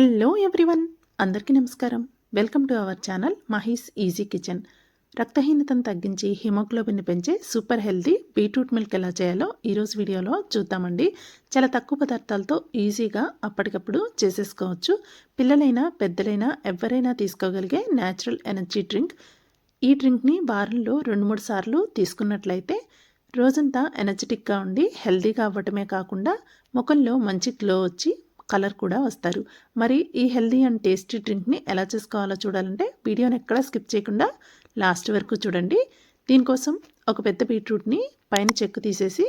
Hello everyone అందరికీ నమస్కారం. Welcome to our channel Mahi's easy kitchen. రక్తహీనతను తగ్గించి హిమోగ్లోబిన్ పెంచే సూపర్ హెల్తీ బీట్రూట్ మిల్క్ ఎలా చేయాలో ఈరోజు వీడియోలో చూద్దామండి. చాలా తక్కువ పదార్థాలతో ఈజీగా అప్పటికప్పుడు చేసేసుకోవచ్చు. పిల్లలైనా పెద్దలైనా ఎవరైనా తీసుకోగలిగే న్యాచురల్ ఎనర్జీ డ్రింక్ ఈ డ్రింక్ని వారంలో రెండు మూడు సార్లు తీసుకున్నట్లయితే రోజంతా ఎనర్జెటిక్గా ఉండి హెల్తీగా అవ్వటమే కాకుండా ముఖంలో మంచి గ్లో వచ్చి కలర్ కూడా వస్తారు. మరి ఈ హెల్దీ అండ్ టేస్టీ డ్రింక్ని ఎలా చేసుకోవాలో చూడాలంటే వీడియోని ఎక్కడా స్కిప్ చేయకుండా లాస్ట్ వరకు చూడండి. దీనికోసం ఒక పెద్ద బీట్రూట్ని పైన చెక్కు తీసేసి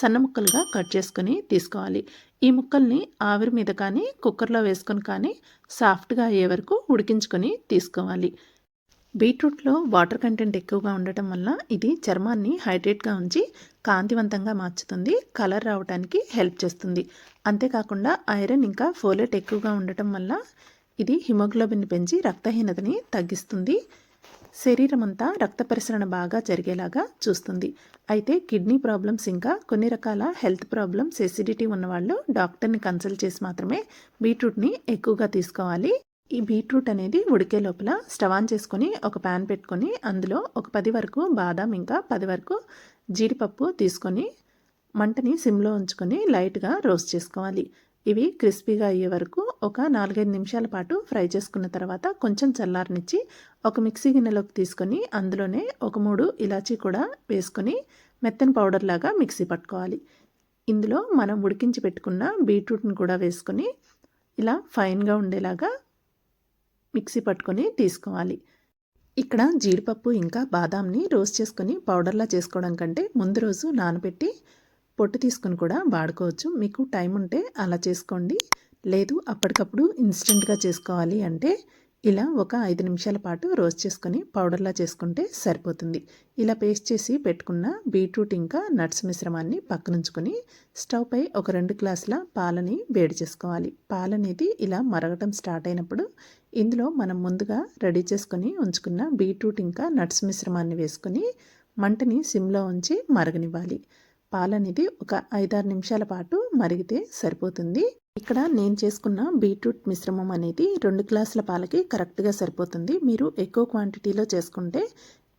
సన్న ముక్కలుగా కట్ చేసుకొని తీసుకోవాలి. ఈ ముక్కల్ని ఆవిరి మీద కానీ కుక్కర్లో వేసుకొని కానీ సాఫ్ట్గా అయ్యే వరకు ఉడికించుకొని తీసుకోవాలి. బీట్రూట్లో వాటర్ కంటెంట్ ఎక్కువగా ఉండటం వల్ల ఇది చర్మాన్ని హైడ్రేట్గా ఉంచి కాంతివంతంగా మార్చుతుంది కలర్ రావడానికి హెల్ప్ చేస్తుంది. అంతేకాకుండా ఐరన్ ఇంకా ఫోలెట్ ఎక్కువగా ఉండటం వల్ల ఇది హిమోగ్లోబిన్ పెంచి రక్తహీనతని తగ్గిస్తుంది. శరీరం అంతా రక్త పరిసరణ బాగా జరిగేలాగా చూస్తుంది. అయితే కిడ్నీ ప్రాబ్లమ్స్ ఇంకా కొన్ని రకాల హెల్త్ ప్రాబ్లమ్స్ ఎసిడిటీ ఉన్నవాళ్ళు డాక్టర్ని కన్సల్ట్ చేసి మాత్రమే బీట్రూట్ని ఎక్కువగా తీసుకోవాలి. ఈ బీట్రూట్ అనేది ఉడికే లోపల స్టవ్ ఆన్ చేసుకొని ఒక ప్యాన్ పెట్టుకొని అందులో ఒక పది వరకు బాదం ఇంకా పది వరకు జీడిపప్పు తీసుకొని మంటని సిమ్లో ఉంచుకొని లైట్గా రోస్ట్ చేసుకోవాలి. ఇవి క్రిస్పీగా అయ్యే వరకు ఒక నాలుగైదు నిమిషాల పాటు ఫ్రై చేసుకున్న తర్వాత కొంచెం చల్లారనిచ్చి ఒక మిక్సీ గిన్నెలోకి తీసుకొని అందులోనే ఒక మూడు ఇలాచీ కూడా వేసుకొని మెత్తని పౌడర్ లాగా మిక్సీ పట్టుకోవాలి. ఇందులో మనం ఉడికించి పెట్టుకున్న బీట్రూట్ని కూడా వేసుకొని ఇలా ఫైన్గా ఉండేలాగా మిక్సీ పట్టుకొని తీసుకోవాలి. ఇక్కడ జీడిపప్పు ఇంకా బాదాంని రోస్ట్ చేసుకొని పౌడర్లా చేసుకోవడం కంటే ముందు రోజు నానబెట్టి పొట్టు తీసుకుని కూడా వాడుకోవచ్చు. మీకు టైం ఉంటే అలా చేసుకోండి. లేదు అప్పటికప్పుడు ఇన్స్టెంట్గా చేసుకోవాలి అంటే ఇలా ఒక ఐదు నిమిషాల పాటు రోస్ట్ చేసుకొని పౌడర్లా చేసుకుంటే సరిపోతుంది. ఇలా పేస్ట్ చేసి పెట్టుకున్న బీట్రూట్ ఇంకా నట్స్ మిశ్రమాన్ని పక్కనుంచుకొని స్టవ్ పై ఒక రెండు గ్లాసుల పాలని వేడి చేసుకోవాలి. పాలనేది ఇలా మరగటం స్టార్ట్ అయినప్పుడు ఇందులో మనం ముందుగా రెడీ చేసుకొని ఉంచుకున్న బీట్రూట్ ఇంకా నట్స్ మిశ్రమాన్ని వేసుకొని మంటని సిమ్లో ఉంచి మరగనివ్వాలి. పాలనేది ఒక ఐదారు నిమిషాల పాటు మరిగితే సరిపోతుంది. ఇక్కడ నేను చేసుకున్న బీట్రూట్ మిశ్రమం అనేది రెండు గ్లాసుల పాలకి కరెక్ట్గా సరిపోతుంది. మీరు ఎక్కువ క్వాంటిటీలో చేసుకుంటే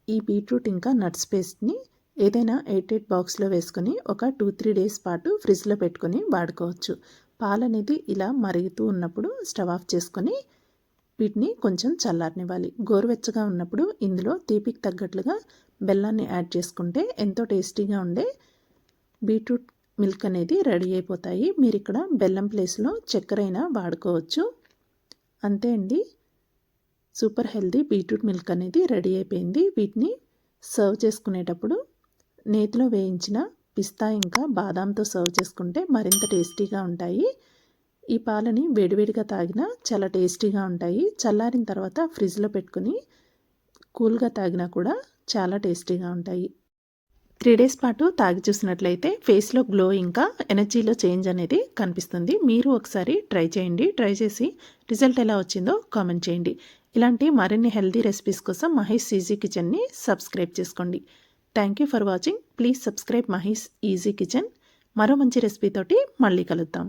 ఈ బీట్రూట్ ఇంకా నట్స్ పేస్ట్ని ఏదైనా ఎయిట్ ఎయిట్ బాక్స్లో వేసుకొని ఒక టూ త్రీ డేస్ పాటు ఫ్రిడ్జ్లో పెట్టుకొని వాడుకోవచ్చు. పాలు అనేది ఇలా మరుగుతూ ఉన్నప్పుడు స్టవ్ ఆఫ్ చేసుకొని వీటిని కొంచెం చల్లారనివ్వాలి. గోరువెచ్చగా ఉన్నప్పుడు ఇందులో తీపికి తగ్గట్లుగా బెల్లాన్ని యాడ్ చేసుకుంటే ఎంతో టేస్టీగా ఉండే బీట్రూట్ మిల్క్ అనేది రెడీ అయిపోతాయి. మీరు ఇక్కడ బెల్లం ప్లేస్లో చక్కెర అయినా వాడుకోవచ్చు. అంతే అండి. సూపర్ హెల్దీ బీట్రూట్ మిల్క్ అనేది రెడీ అయిపోయింది. వీటిని సర్వ్ చేసుకునేటప్పుడు నేతిలో వేయించిన పిస్తా ఇంకా బాదాంతో సర్వ్ చేసుకుంటే మరింత టేస్టీగా ఉంటాయి. ఈ పాలని వేడివేడిగా తాగినా చాలా టేస్టీగా ఉంటాయి. చల్లారిన తర్వాత ఫ్రిడ్జ్లో పెట్టుకుని కూల్గా తాగినా కూడా చాలా టేస్టీగా ఉంటాయి. త్రీ డేస్ పాటు తాగి చూసినట్లయితే ఫేస్లో గ్లో ఇంకా ఎనర్జీలో చేంజ్ అనేది కనిపిస్తుంది. మీరు ఒకసారి ట్రై చేయండి. ట్రై చేసి రిజల్ట్ ఎలా వచ్చిందో కామెంట్ చేయండి. ఇలాంటి మరిన్ని హెల్దీ రెసిపీస్ కోసం మహేష్ ఈజీ కిచెన్ని సబ్స్క్రైబ్ చేసుకోండి. Thank you for watching. Please subscribe Mahesh easy kitchen. మరో మంచి రెసిపీతోటి మళ్ళీ కలుద్దాం.